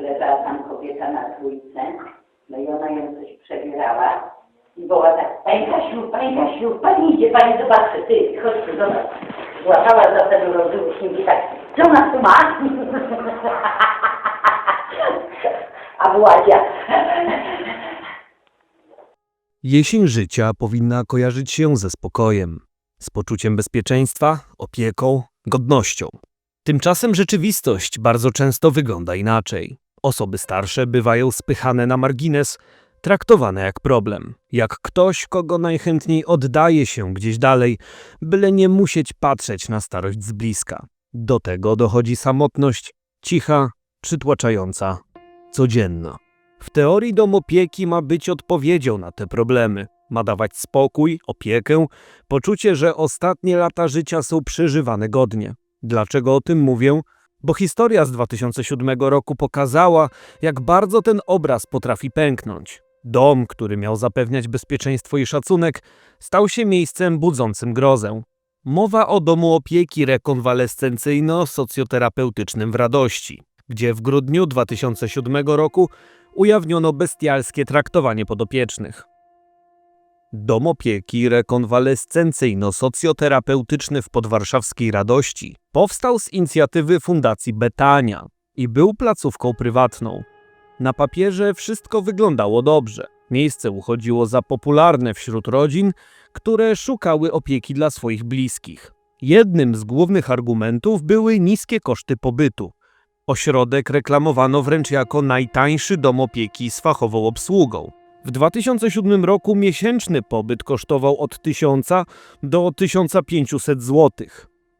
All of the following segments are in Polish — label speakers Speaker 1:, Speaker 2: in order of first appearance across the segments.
Speaker 1: leżała tam kobieta na trójce, no i ona ją coś przebierała i była tak, Pani Kasiu, Pani Kasiu, Pani idzie, Pani zobaczy, ty, chodź tu, zobacz. Złapała za ten rozrusznik i tak, co ona tu ma? A Władzia,
Speaker 2: Jesień życia powinna kojarzyć się ze spokojem, z poczuciem bezpieczeństwa, opieką, godnością. Tymczasem rzeczywistość bardzo często wygląda inaczej. Osoby starsze bywają spychane na margines, traktowane jak problem, jak ktoś, kogo najchętniej oddaje się gdzieś dalej, byle nie musieć patrzeć na starość z bliska. Do tego dochodzi samotność, cicha, przytłaczająca, codzienna. W teorii dom opieki ma być odpowiedzią na te problemy. Ma dawać spokój, opiekę, poczucie, że ostatnie lata życia są przeżywane godnie. Dlaczego o tym mówię? Bo historia z 2007 roku pokazała, jak bardzo ten obraz potrafi pęknąć. Dom, który miał zapewniać bezpieczeństwo i szacunek, stał się miejscem budzącym grozę. Mowa o domu opieki rekonwalescencyjno-socjoterapeutycznym w Radości, gdzie w grudniu 2007 roku ujawniono bestialskie traktowanie podopiecznych. Dom opieki rekonwalescencyjno-socjoterapeutyczny w podwarszawskiej Radości powstał z inicjatywy Fundacji Betania i był placówką prywatną. Na papierze wszystko wyglądało dobrze. Miejsce uchodziło za popularne wśród rodzin, które szukały opieki dla swoich bliskich. Jednym z głównych argumentów były niskie koszty pobytu. Ośrodek reklamowano wręcz jako najtańszy dom opieki z fachową obsługą. W 2007 roku miesięczny pobyt kosztował od 1000 do 1500 zł.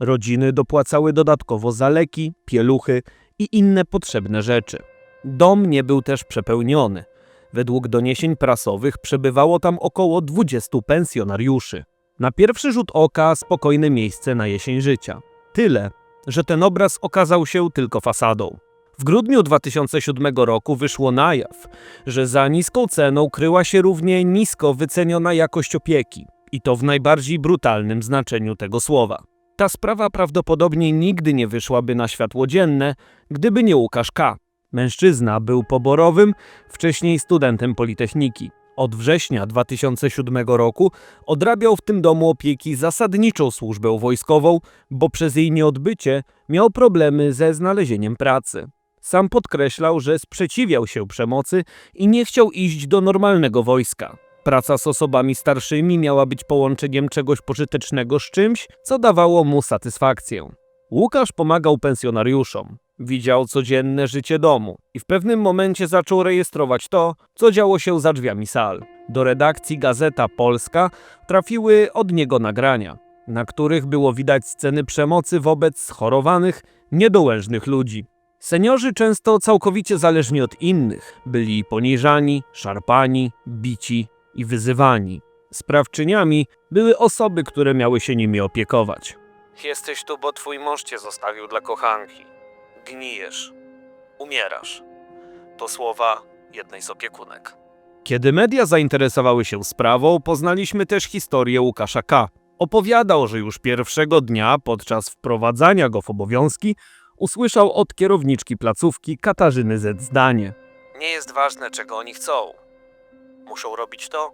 Speaker 2: Rodziny dopłacały dodatkowo za leki, pieluchy i inne potrzebne rzeczy. Dom nie był też przepełniony. Według doniesień prasowych przebywało tam około 20 pensjonariuszy. Na pierwszy rzut oka spokojne miejsce na jesień życia. Tyle, że ten obraz okazał się tylko fasadą. W grudniu 2007 roku wyszło na jaw, że za niską ceną kryła się równie nisko wyceniona jakość opieki, i to w najbardziej brutalnym znaczeniu tego słowa. Ta sprawa prawdopodobnie nigdy nie wyszłaby na światło dzienne, gdyby nie Łukasz K. Mężczyzna był poborowym, wcześniej studentem Politechniki. Od września 2007 roku odrabiał w tym domu opieki zasadniczą służbę wojskową, bo przez jej nieodbycie miał problemy ze znalezieniem pracy. Sam podkreślał, że sprzeciwiał się przemocy i nie chciał iść do normalnego wojska. Praca z osobami starszymi miała być połączeniem czegoś pożytecznego z czymś, co dawało mu satysfakcję. Łukasz pomagał pensjonariuszom, widział codzienne życie domu i w pewnym momencie zaczął rejestrować to, co działo się za drzwiami sal. Do redakcji Gazeta Polska trafiły od niego nagrania, na których było widać sceny przemocy wobec schorowanych, niedołężnych ludzi. Seniorzy często całkowicie zależni od innych, byli poniżani, szarpani, bici i wyzywani. Sprawczyniami były osoby, które miały się nimi opiekować. Jesteś tu, bo twój mąż cię zostawił dla kochanki. Gnijesz. Umierasz. To słowa jednej z opiekunek. Kiedy media zainteresowały się sprawą, poznaliśmy też historię Łukasza K. Opowiadał, że już pierwszego dnia podczas wprowadzania go w obowiązki usłyszał od kierowniczki placówki Katarzyny Z zdanie. Nie jest ważne, czego oni chcą. Muszą robić to,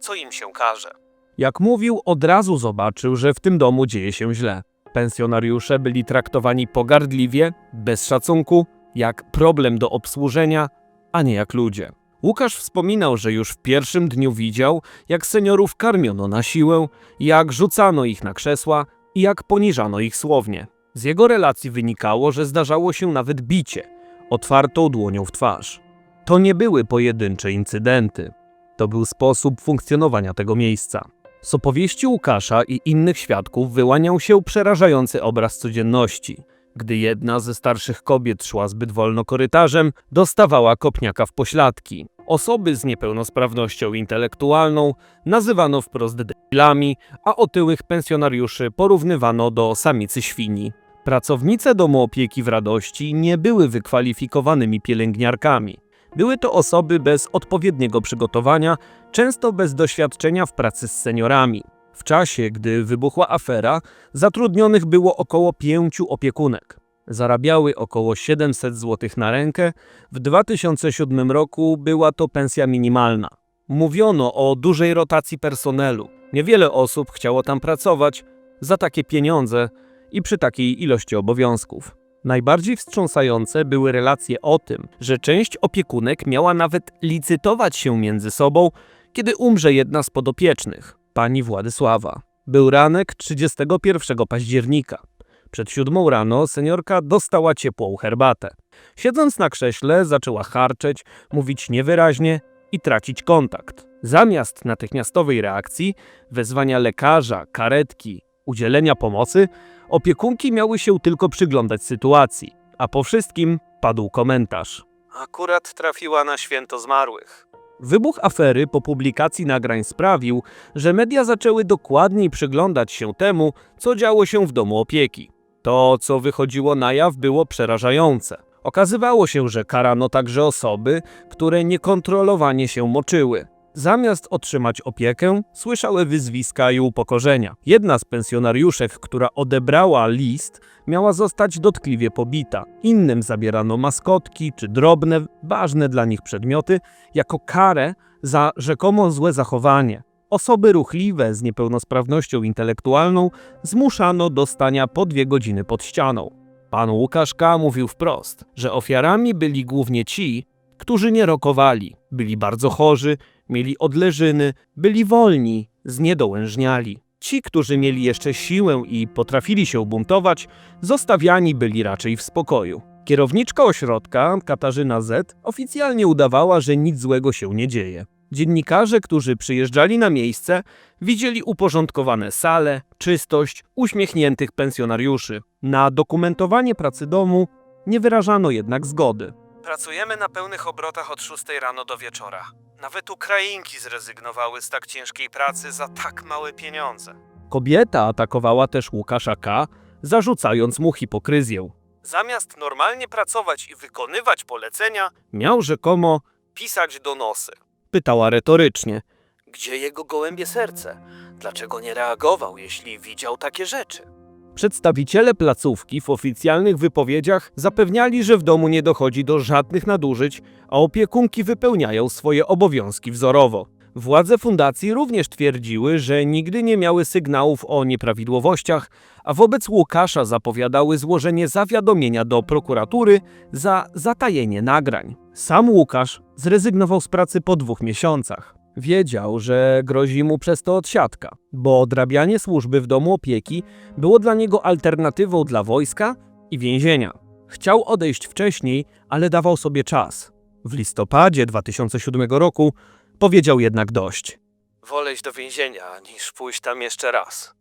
Speaker 2: co im się każe. Jak mówił, od razu zobaczył, że w tym domu dzieje się źle. Pensjonariusze byli traktowani pogardliwie, bez szacunku, jak problem do obsłużenia, a nie jak ludzie. Łukasz wspominał, że już w pierwszym dniu widział, jak seniorów karmiono na siłę, jak rzucano ich na krzesła i jak poniżano ich słownie. Z jego relacji wynikało, że zdarzało się nawet bicie, otwartą dłonią w twarz. To nie były pojedyncze incydenty. To był sposób funkcjonowania tego miejsca. Z opowieści Łukasza i innych świadków wyłaniał się przerażający obraz codzienności. Gdy jedna ze starszych kobiet szła zbyt wolno korytarzem, dostawała kopniaka w pośladki. Osoby z niepełnosprawnością intelektualną nazywano wprost debilami, a otyłych pensjonariuszy porównywano do samicy świni. Pracownice domu opieki w Radości nie były wykwalifikowanymi pielęgniarkami. Były to osoby bez odpowiedniego przygotowania, często bez doświadczenia w pracy z seniorami. W czasie, gdy wybuchła afera, zatrudnionych było około pięciu opiekunek. Zarabiały około 700 zł na rękę. W 2007 roku była to pensja minimalna. Mówiono o dużej rotacji personelu. Niewiele osób chciało tam pracować za takie pieniądze i przy takiej ilości obowiązków. Najbardziej wstrząsające były relacje o tym, że część opiekunek miała nawet licytować się między sobą, kiedy umrze jedna z podopiecznych, pani Władysława. Był ranek 31 października. Przed siódmą rano seniorka dostała ciepłą herbatę. Siedząc na krześle, zaczęła harczeć, mówić niewyraźnie i tracić kontakt. Zamiast natychmiastowej reakcji, wezwania lekarza, karetki, udzielenia pomocy, opiekunki miały się tylko przyglądać sytuacji, a po wszystkim padł komentarz. Akurat trafiła na święto zmarłych. Wybuch afery po publikacji nagrań sprawił, że media zaczęły dokładniej przyglądać się temu, co działo się w domu opieki. To, co wychodziło na jaw, było przerażające. Okazywało się, że karano także osoby, które niekontrolowanie się moczyły. Zamiast otrzymać opiekę, słyszały wyzwiska i upokorzenia. Jedna z pensjonariuszek, która odebrała list, miała zostać dotkliwie pobita. Innym zabierano maskotki czy drobne, ważne dla nich przedmioty jako karę za rzekomo złe zachowanie. Osoby ruchliwe z niepełnosprawnością intelektualną zmuszano do stania po dwie godziny pod ścianą. Pan Łukasz K. mówił wprost, że ofiarami byli głównie ci, którzy nie rokowali, byli bardzo chorzy, mieli odleżyny, byli wolni, zniedołężniali. Ci, którzy mieli jeszcze siłę i potrafili się buntować, zostawiani byli raczej w spokoju. Kierowniczka ośrodka, Katarzyna Z., oficjalnie udawała, że nic złego się nie dzieje. Dziennikarze, którzy przyjeżdżali na miejsce, widzieli uporządkowane sale, czystość, uśmiechniętych pensjonariuszy. Na dokumentowanie pracy domu nie wyrażano jednak zgody. Pracujemy na pełnych obrotach od 6 rano do wieczora. Nawet Ukrainki zrezygnowały z tak ciężkiej pracy za tak małe pieniądze. Kobieta atakowała też Łukasza K., zarzucając mu hipokryzję. Zamiast normalnie pracować i wykonywać polecenia, miał rzekomo pisać donosy. Pytała retorycznie. Gdzie jego gołębie serce? Dlaczego nie reagował, jeśli widział takie rzeczy? Przedstawiciele placówki w oficjalnych wypowiedziach zapewniali, że w domu nie dochodzi do żadnych nadużyć, a opiekunki wypełniają swoje obowiązki wzorowo. Władze fundacji również twierdziły, że nigdy nie miały sygnałów o nieprawidłowościach, a wobec Łukasza zapowiadały złożenie zawiadomienia do prokuratury za zatajenie nagrań. Sam Łukasz zrezygnował z pracy po dwóch miesiącach. Wiedział, że grozi mu przez to odsiadka, bo odrabianie służby w domu opieki było dla niego alternatywą dla wojska i więzienia. Chciał odejść wcześniej, ale dawał sobie czas. W listopadzie 2007 roku powiedział jednak dość. Wolę iść do więzienia, niż pójść tam jeszcze raz.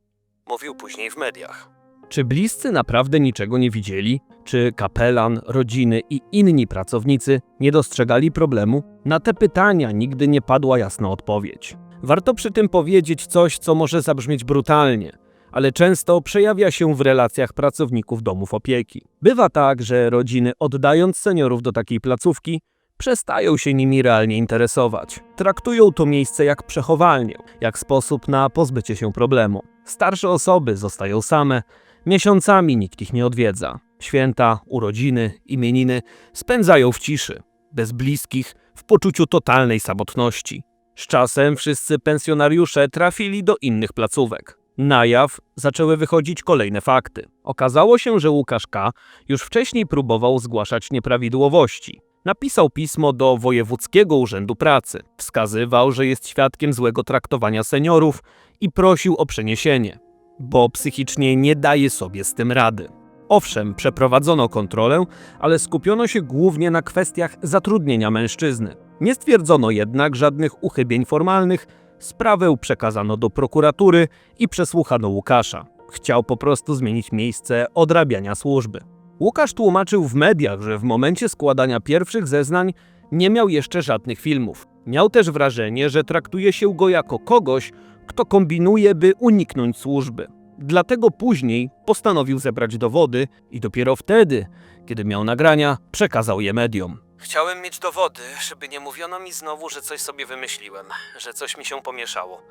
Speaker 2: Mówił później w mediach. Czy bliscy naprawdę niczego nie widzieli? Czy kapelan, rodziny i inni pracownicy nie dostrzegali problemu? Na te pytania nigdy nie padła jasna odpowiedź. Warto przy tym powiedzieć coś, co może zabrzmieć brutalnie, ale często przejawia się w relacjach pracowników domów opieki. Bywa tak, że rodziny, oddając seniorów do takiej placówki, przestają się nimi realnie interesować. Traktują to miejsce jak przechowalnię, jak sposób na pozbycie się problemu. Starsze osoby zostają same, miesiącami nikt ich nie odwiedza. Święta, urodziny, imieniny spędzają w ciszy, bez bliskich, w poczuciu totalnej samotności. Z czasem wszyscy pensjonariusze trafili do innych placówek. Na jaw zaczęły wychodzić kolejne fakty. Okazało się, że Łukasz K. już wcześniej próbował zgłaszać nieprawidłowości. Napisał pismo do Wojewódzkiego Urzędu Pracy. Wskazywał, że jest świadkiem złego traktowania seniorów i prosił o przeniesienie, bo psychicznie nie daje sobie z tym rady. Owszem, przeprowadzono kontrolę, ale skupiono się głównie na kwestiach zatrudnienia mężczyzny. Nie stwierdzono jednak żadnych uchybień formalnych, sprawę przekazano do prokuratury i przesłuchano Łukasza. Chciał po prostu zmienić miejsce odrabiania służby. Łukasz tłumaczył w mediach, że w momencie składania pierwszych zeznań nie miał jeszcze żadnych filmów. Miał też wrażenie, że traktuje się go jako kogoś, kto kombinuje, by uniknąć służby. Dlatego później postanowił zebrać dowody i dopiero wtedy, kiedy miał nagrania, przekazał je mediom. Chciałem mieć dowody, żeby nie mówiono mi znowu, że coś sobie wymyśliłem, że coś mi się pomieszało.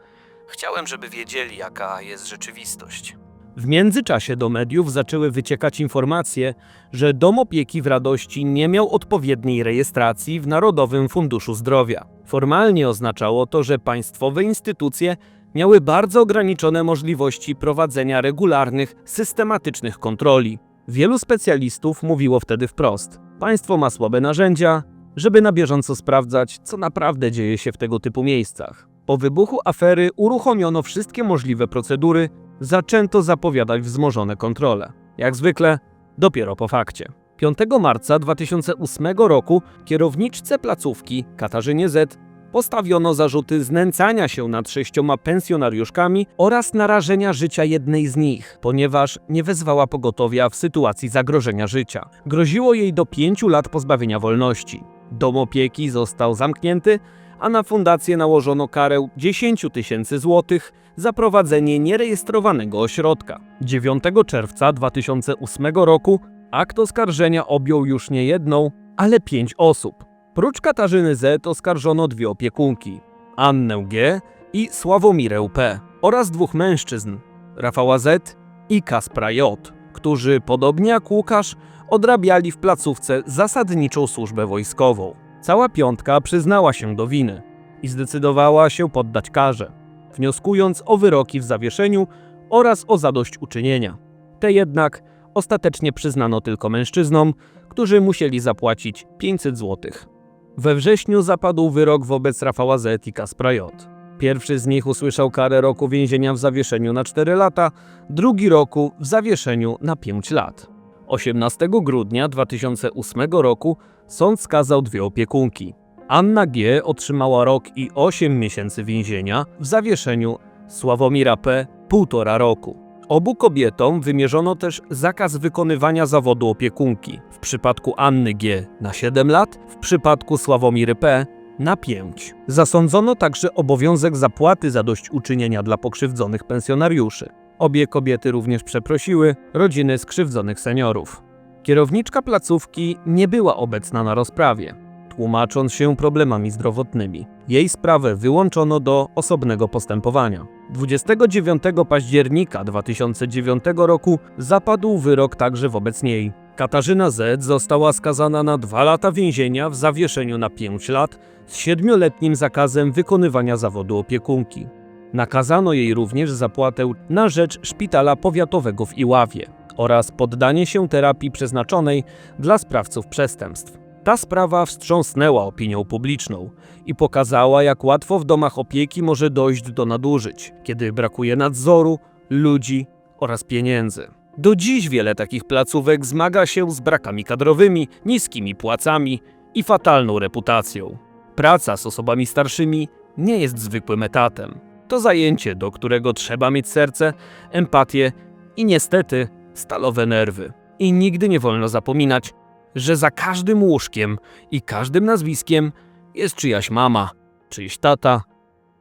Speaker 2: Chciałem, żeby wiedzieli, jaka jest rzeczywistość. W międzyczasie do mediów zaczęły wyciekać informacje, że dom opieki w Radości nie miał odpowiedniej rejestracji w Narodowym Funduszu Zdrowia. Formalnie oznaczało to, że państwowe instytucje miały bardzo ograniczone możliwości prowadzenia regularnych, systematycznych kontroli. Wielu specjalistów mówiło wtedy wprost: państwo ma słabe narzędzia, żeby na bieżąco sprawdzać, co naprawdę dzieje się w tego typu miejscach. Po wybuchu afery uruchomiono wszystkie możliwe procedury, zaczęto zapowiadać wzmożone kontrole. Jak zwykle, dopiero po fakcie. 5 marca 2008 roku kierowniczce placówki Katarzynie Z postawiono zarzuty znęcania się nad sześcioma pensjonariuszkami oraz narażenia życia jednej z nich, ponieważ nie wezwała pogotowia w sytuacji zagrożenia życia. Groziło jej do pięciu lat pozbawienia wolności. Dom opieki został zamknięty, a na fundację nałożono karę 10 tysięcy złotych za prowadzenie nierejestrowanego ośrodka. 9 czerwca 2008 roku akt oskarżenia objął już nie jedną, ale pięć osób. Prócz Katarzyny Z oskarżono dwie opiekunki, Annę G i Sławomirę P oraz dwóch mężczyzn, Rafała Z i Kaspra J, którzy podobnie jak Łukasz odrabiali w placówce zasadniczą służbę wojskową. Cała piątka przyznała się do winy i zdecydowała się poddać karze, wnioskując o wyroki w zawieszeniu oraz o zadośćuczynienia. Te jednak ostatecznie przyznano tylko mężczyznom, którzy musieli zapłacić 500 złotych. We wrześniu zapadł wyrok wobec Rafała Z i Kaspra J. Pierwszy z nich usłyszał karę roku więzienia w zawieszeniu na 4 lata, drugi roku w zawieszeniu na 5 lat. 18 grudnia 2008 roku sąd skazał dwie opiekunki. Anna G. otrzymała rok i 8 miesięcy więzienia, w zawieszeniu Sławomira P. półtora roku. Obu kobietom wymierzono też zakaz wykonywania zawodu opiekunki. W przypadku Anny G. na 7 lat, w przypadku Sławomiry P. na 5. Zasądzono także obowiązek zapłaty zadośćuczynienia dla pokrzywdzonych pensjonariuszy. Obie kobiety również przeprosiły rodziny skrzywdzonych seniorów. Kierowniczka placówki nie była obecna na rozprawie, tłumacząc się problemami zdrowotnymi. Jej sprawę wyłączono do osobnego postępowania. 29 października 2009 roku zapadł wyrok także wobec niej. Katarzyna Z została skazana na dwa lata więzienia w zawieszeniu na 5 lat z siedmioletnim zakazem wykonywania zawodu opiekunki. Nakazano jej również zapłatę na rzecz szpitala powiatowego w Iławie oraz poddanie się terapii przeznaczonej dla sprawców przestępstw. Ta sprawa wstrząsnęła opinią publiczną i pokazała, jak łatwo w domach opieki może dojść do nadużyć, kiedy brakuje nadzoru, ludzi oraz pieniędzy. Do dziś wiele takich placówek zmaga się z brakami kadrowymi, niskimi płacami i fatalną reputacją. Praca z osobami starszymi nie jest zwykłym etatem. To zajęcie, do którego trzeba mieć serce, empatię i niestety stalowe nerwy. I nigdy nie wolno zapominać, że za każdym łóżkiem i każdym nazwiskiem jest czyjaś mama, czyjś tata,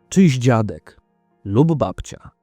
Speaker 2: czyjś dziadek lub babcia.